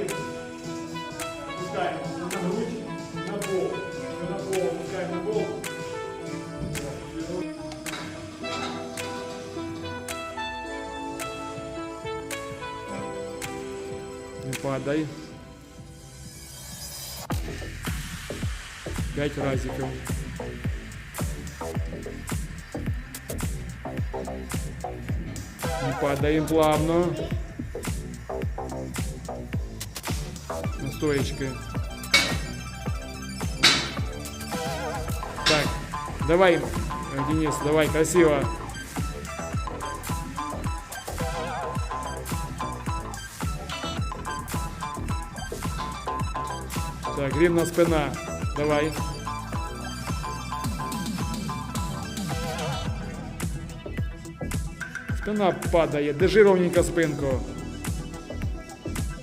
раз. Пускаем на грудь, на пол, на пол, пускаем на пол. Не падай. П'ять разиків. Не падаем плавно. На стоечке. Так, давай, Денис, давай, красиво. Так, рівна спина. Давай. Спина падає. Держи ровненько спинку.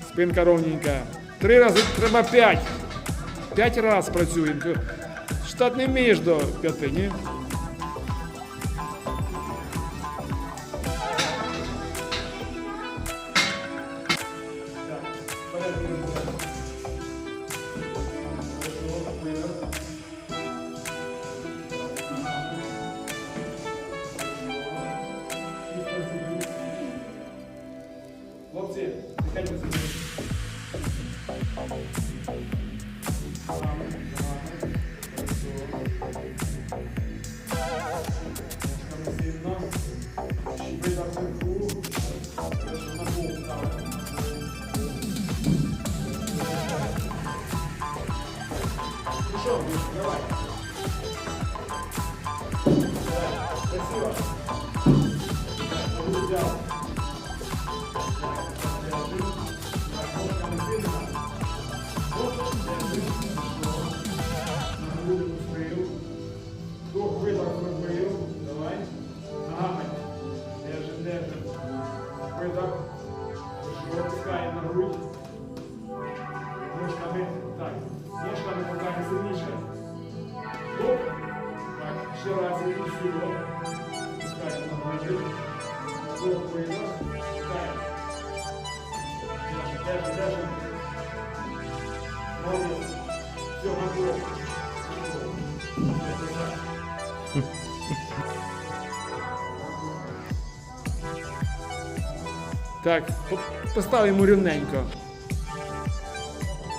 Спинка ровненька. Три рази треба п'ять. П'ять раз працюємо. Ти Штат не вмієш до п'яти, ні? Пішов, Ще раз і сюди. Пускаємо на грудь. Вдох, видох. Пускаємо. Держи, держи. Молодец. Все, готово. Так, по- поставимо рівненько.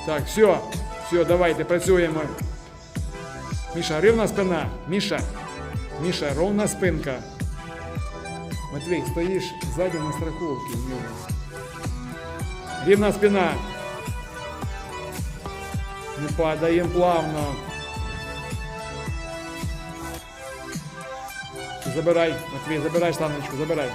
Так, все, все, давайте працюємо. Міша, рівна спина. Міша. Міша, ровна спинка. Матвій, стоїш ззаді на страховці. в нього. Рівна спина. Не падаємо плавно. Забирай, Матвій, забирай штаночку, забирай.